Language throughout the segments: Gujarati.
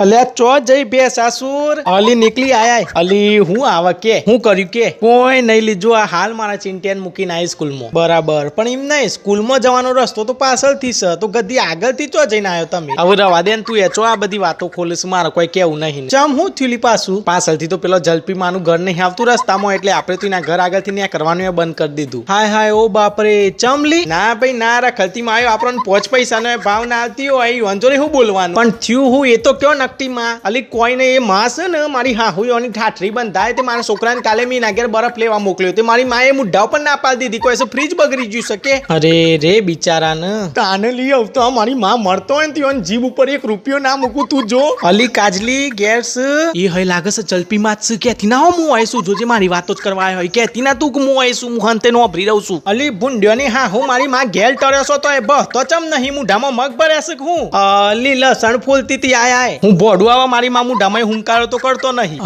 અલ્યા ચો જઈ બે સાસુર? અલી નીકળી આયા. અલી, હું આવા કે? હું કર્યું કે? કોઈ નહીં લીધું આ હાલ મારા ચિંટિયાને મૂકીને આવી સ્કૂલમાં. બરાબર. પણ એમ નહીં, સ્કૂલમાં જવાનો રસ્તો તો પાછળથી છે. તો ગધી આગળથી ચો જઈને આવ્યો તમે? હવે રવા દે તું એચો આ બધી વાતો ખોલીશ. મારે કોઈ કેવું નહીં. ચમ હું થયું પાછું? પાછળથી તો પેલો જલપી માનું ઘર નહીં આવતું રસ્તામાં, એટલે આપણે તો એના ઘર આગળથી ત્યાં કરવાનું એ બંધ કરી દીધું. હાય હાય, ઓ બાપરે. ચમલી ના ભાઈ, ના રા ખલતી માં આવ્યો આપણને પોચ પૈસાનો ભાવ ના આવતી હોય વાંધો નહીં હું બોલવાનું. પણ થયું હું એ તો કયો માં અલી કોઈને એ માં છે ને મારી હાહુયોની ઠાઠરી બંધાય તે મારા છોકરાને કાલે મેં નાગેર બરફ લેવા મોકલ્યો તે મારી માએ મુઢ્ઢા પણ ના પાડી દીધી. કોઈ ફ્રીજ બગડી ગયું શકે? અરે રે બિચારાને. તાને લઈ આવતો આ મારી માં મરતો હોય ને તો એની જીભ ઉપર એક રૂપિયો ના મૂકું તું જો. અલી કાજલી ગેસ એ હય લાગે છે ચલપી માં છે. કેથી ના હો આવીશું જોજે મારી વાતો જ કરવા આવ્યો હોય કેથી ના તું કે હું આવીશું હું હંતે નો અભરી રહું છું. અલી ભૂંડ્યોની હા હું મારી માં ઘેર ટર્યો છો તો એ બહ તો ચમ નહીં મુઢામાં મગ ભરે છે હું? અલી લસણ ફૂલતી તી આય આય. હું ભોડું આવા મારી માં મુઢામાં હુંકારો તો કરતો નહીં.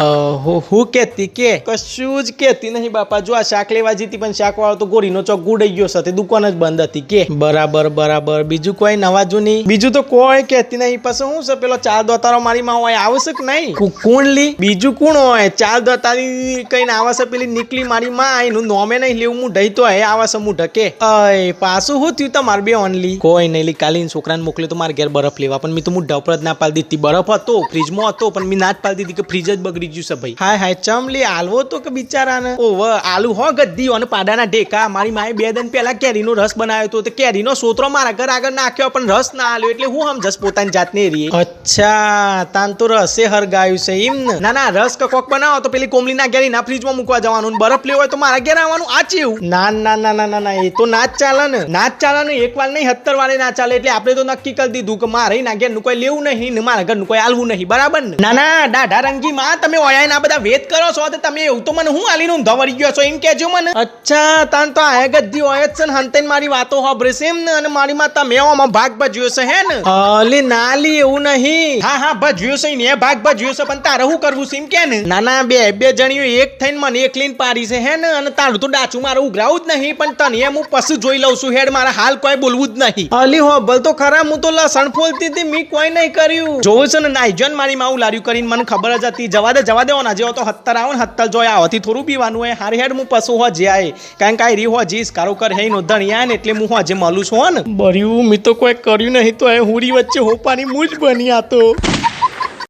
હું કેતી કે? કશું જ કેતી નહીં બાપા. જો આ શાક લેવા જીતી પણ શાક વાળો તો ગોરીનો ચોક ગુડાઈ ગયો સાથે દુકાન જ બંધ હતી કે. બરાબર બરાબર. બીજું કોઈ નવા જૂની? બીજું તો કોઈ કેતી નહીં. પછી હું છે પેલો ચાર દોતારો મારી માં હોય આવશે કે નહીં? કોણ લી બીજું કોણ હોય? ચાર દોતારી કઈ આવશે પેલી નીકળી મારી માં એનું નોમે નહીં લેવું હું ઢઈ તો હે આવશે હું ઢકે. અય પાછું હું થયું તમારે બે ઓનલી? કોઈ નહીં લી કાલી છોકરાને મોકલ્યો તો મારે ઘેર બરફ લેવા પણ મેં તો હું જ ના પાડી દીધી બરફ હતો ફ્રીજમાં હતો પણ મેં નાત પાડી દીધી કે ફ્રીજ જ બગડી ગયું છે ભાઈ. હાય હાય ચમલી આલવો તો કે બિચારાને? ઓવ આલુ હો ગદ્દી અને પાડાના ઢેકા. મારી માએ બે દિન પહેલા કેરીનો રસ બનાવ્યો હતો તો કેરીનો સોતરો મારા ઘર આગળ નાખ્યો પણ રસ ના આલ્યો. એટલે હું સમજસ પોતાની જાતને રીએ અચ્છા તાન તો રસે હરગાયું છે એમ ને? ના ના રસ કે કોક બનાવો તો પેલી કોમલીના કેરી ના ફ્રીજમાં મૂકવા જવાનું બરફ લેવો હોય તો મારા ઘેર આવવાનું આ ચેવું ના ના ના ના ના ના એ તો ના જ ચાલે ને. ના જ ચાલે ને એક વાર નહીં સત્તર વારે ના ચાલે. એટલે આપણે તો નક્કી કરી દીધું કે મારે ના ઘેરનું કોઈ લેવું નહીં ને મારા ઘરનું કોઈ આલવું નહીં બરાબર ને? ના ના દાઢા રંગી માં તમે ઓયા ના બધા વેત કરો છો તો તમે એવું તો મને હું આલીને ઊંધા વળી ગયો છો એમ કહેજો મને. અચ્છા તાન તો આ ગદ્દી હોય જ છે ને હંતેન મારી વાતો હોભરે છે એમ ને અને મારી માં તમે ઓમાં ભાગ ભજ્યો છે હે ને? અલી નાલી એવું નહીં. હા હા ભજ્યો છે ને ભાગ ભજ્યો છે પણ તારે શું કરવું છે એમ કે ને? ના ના બે બે જણીઓ એક થઈને મને એક લઈને પાડી છે હે ને અને તારું તો ડાચું મારે ઉઘરાવું જ નહીં પણ તને એમ હું પશુ જોઈ લઉં છું હેડ મારા હાલ કોઈ બોલવું જ નહીં. અલી હો હોબલ તો ખરા હું તો લસણ ફોલતી હતી મી કોઈ નહીં કર્યું. જોવું છે ને નાઈજન મારી માવું લાર્યું કરીને મને ખબર જ હતી. જવા દે, જવા દેવાના જેવો તો હત્તર આવો ને હત્તર જોયા આવતી થોડું પીવાનું હોય. હારી હેડ હું પશુ હો જે આય. કારણ કે આ રી હો જીસ કારો કર હે નો ધણિયા ને એટલે હું હો જે મળું છું, હો ને. બર્યું, મેં તો કોઈ કર્યું નહીં તો એ હુરી વચ્ચે હોપાની મૂજ બની આ તો.